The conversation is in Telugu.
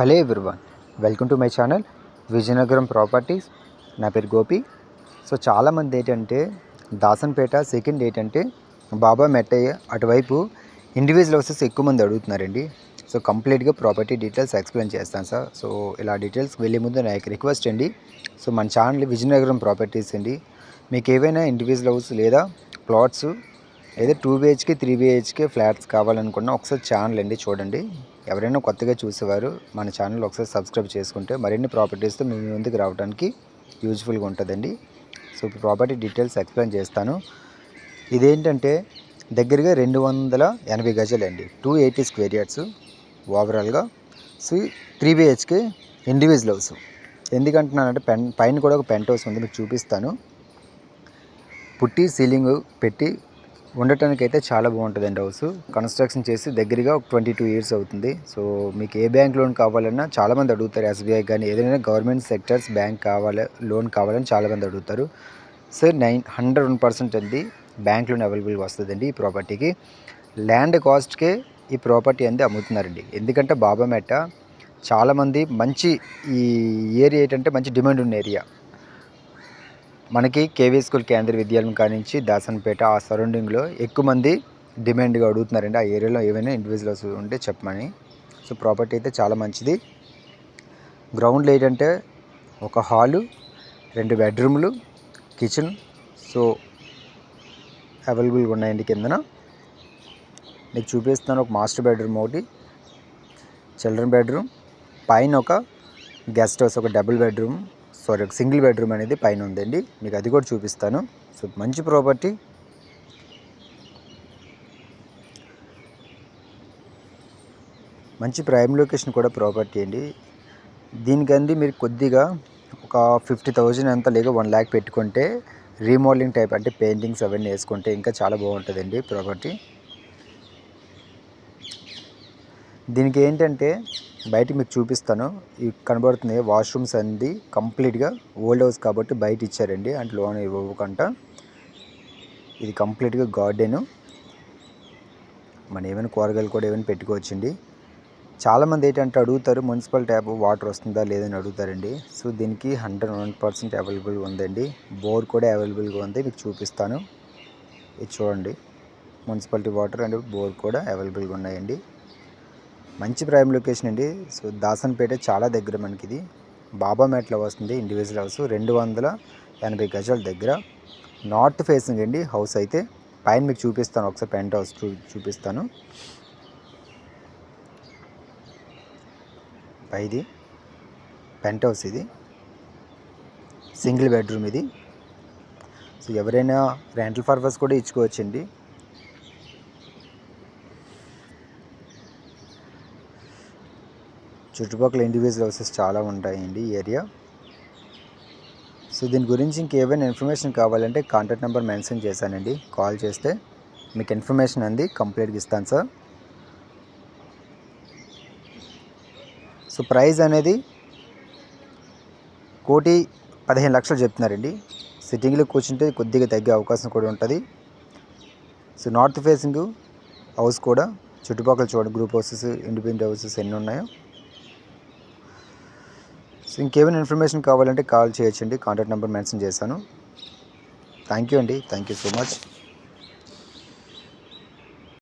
Hello everyone welcome to my channel Vizianagaram properties. నా పేరు గోపి. సో చాలామంది ఏంటంటే దాసన్పేట సెకండ్ ఏంటంటే బాబా మెట్టయ్య అటువైపు ఇండివిజువల్ హౌసెస్ ఎక్కువ మంది అడుగుతున్నారండి. సో కంప్లీట్గా ప్రాపర్టీ డీటెయిల్స్ ఎక్స్ప్లెయిన్ చేస్తాను సార్. సో ఇలా డీటెయిల్స్ వెళ్ళే ముందు నా యొక్క రిక్వెస్ట్ అండి. సో మన ఛానల్ విజయనగరం ప్రాపర్టీస్ అండి. మీకు ఏవైనా ఇండివిజువల్ హౌస్ లేదా ప్లాట్స్ ఏదో two BHK three BHK flats కావాలనుకున్నా ఒకసారి ఛానల్ అండి చూడండి. ఎవరైనా కొత్తగా చూసేవారు మన ఛానల్ ఒకసారి సబ్స్క్రైబ్ చేసుకుంటే మరిన్ని ప్రాపర్టీస్తో మీ ముందుకు రావడానికి యూజ్ఫుల్గా ఉంటుందండి. సో ఇప్పుడు ప్రాపర్టీ డీటెయిల్స్ ఎక్స్ప్లెయిన్ చేస్తాను. ఇదేంటంటే దగ్గరగా రెండు వందల ఎనభై గజలండి. టూ ఎయిటీ స్క్వేర్ యార్డ్స్ ఓవరాల్గా. So three BHK individual house. ఎందుకంటున్నానంటే పెన్ పైన కూడా ఒక పెంట్ హౌస్ ఉంది మీకు చూపిస్తాను. పుట్టి సీలింగ్ పెట్టి ఉండటానికి అయితే చాలా బాగుంటుందండి హౌస్. కన్స్ట్రక్షన్ చేసి దగ్గరగా ఒక ట్వంటీ టూ ఇయర్స్ అవుతుంది. సో మీకు ఏ బ్యాంక్ లోన్ కావాలన్నా చాలామంది అడుగుతారు ఎస్బీఐ కానీ ఏదైనా గవర్నమెంట్ సెక్టర్స్ బ్యాంక్ కావాలి లోన్ కావాలని చాలామంది అడుగుతారు. Sir nine hundred one percent అంది బ్యాంక్ లోన్ అవైలబుల్గా వస్తుందండి ఈ ప్రాపర్టీకి ల్యాండ్ కాస్ట్కే ఈ ప్రాపర్టీ అంది అమ్ముతున్నారండి. ఎందుకంటే బాబామెట్ట చాలామంది మంచి ఈ ఏరియా ఏంటంటే మంచి డిమాండ్ ఉన్న ఏరియా మనకి కేవీ స్కూల్ కేంద్ర విద్యాలయం కానించి దాసన్పేట ఆ సరౌండింగ్లో ఎక్కువ మంది డిమాండ్గా అడుగుతున్నారండి. ఆ ఏరియాలో ఏమైనా ఇండివిజువల్స్ ఉంటే చెప్పమని. సో ప్రాపర్టీ అయితే చాలా మంచిది. గ్రౌండ్లో ఏంటంటే ఒక హాలు రెండు బెడ్రూమ్లు కిచెన్. సో అవైలబుల్గా ఉన్నాయండి కిందన. మీకు చూపిస్తాను ఒక మాస్టర్ బెడ్రూమ్ ఒకటి చిల్డ్రన్ బెడ్రూమ్. పైన ఒక గెస్ట్ హౌస్ ఒక డబుల్ బెడ్రూమ్. సారీ ఒక సింగిల్ బెడ్రూమ్ అనేది పైన ఉందండి. మీకు అది కూడా చూపిస్తాను. సో మంచి ప్రాపర్టీ. మంచి ప్రైమ్ లొకేషన్ కూడా ప్రాపర్టీ అండి. దీనికంది మీరు కొద్దిగా ఒక ఫిఫ్టీ థౌజండ్ అంత లేక వన్ ల్యాక్ పెట్టుకుంటే రీమోడలింగ్ టైప్ అంటే పెయింటింగ్స్ అవన్నీ వేసుకుంటే ఇంకా చాలా బాగుంటుందండి ప్రాపర్టీ. దీనికి ఏంటంటే బయట మీకు చూపిస్తాను. ఇవి కనబడుతుంది వాష్రూమ్స్ అనేది కంప్లీట్గా ఓల్డ్ హౌస్ కాబట్టి బయట ఇచ్చారండి. అంటే లోన్ ఇవ్వకుండా ఇది కంప్లీట్గా గార్డెను. మన ఏమైనా కూరగాయలు కూడా ఏమైనా పెట్టుకోవచ్చండి. చాలామంది ఏంటంటే అడుగుతారు మున్సిపల్ ట్యాప్ వాటర్ వస్తుందా లేదని అడుగుతారండి. సో దీనికి హండ్రెడ్ వన్ పర్సెంట్ అవైలబుల్ ఉందండి. బోర్ కూడా అవైలబుల్గా ఉంది. మీకు చూపిస్తాను. ఇది చూడండి. మున్సిపాలిటీ వాటర్ అండ్ బోర్ కూడా అవైలబుల్గా ఉన్నాయండి. మంచి ప్రైమ్ లొకేషన్ అండి. సో దాసన్పేట చాలా దగ్గర మనకి ఇది బాబా మేట్లో వస్తుంది ఇండివిజువల్ హౌస్ రెండు వందల ఎనభై గజాల దగ్గర. నార్త్ ఫేసింగ్ అండి హౌస్ అయితే. పైన మీకు చూపిస్తాను ఒకసారి పెంట్ హౌస్ చూ చూపిస్తాను. పైది పెంట్ హౌస్ ఇది. సింగిల్ బెడ్రూమ్ ఇది. సో ఎవరైనా రెంటల్ పర్పస్ కూడా ఇచ్చుకోవచ్చండి. చుట్టుపక్కల ఇండివిజువల్ హౌసెస్ చాలా ఉంటాయండి ఈ ఏరియా. సో దీని గురించి ఇంకేమైనా ఇన్ఫర్మేషన్ కావాలంటే కాంటాక్ట్ నెంబర్ మెన్షన్ చేశానండి. కాల్ చేస్తే మీకు ఇన్ఫర్మేషన్ అంది కంప్లీట్గా ఇస్తాను సార్ సో ప్రైస్ అనేది కోటి పదిహేను లక్షలు చెప్తున్నారండి. సిట్టింగ్లో కూర్చుంటే కొద్దిగా తగ్గే అవకాశం కూడా ఉంటుంది. సో నార్త్ ఫేసింగ్ హౌస్ కూడా చుట్టుపక్కల చూడండి గ్రూప్ హౌసెస్ ఇండిపెండెంట్ హౌసెస్ ఎన్ని ఉన్నాయో. సో ఇంకేమైనా ఇన్ఫర్మేషన్ కావాలంటే కాల్ చేయొచ్చండి. కాంటాక్ట్ నెంబర్ మెన్షన్ చేశాను. థ్యాంక్ యూ అండి. Thank you so much.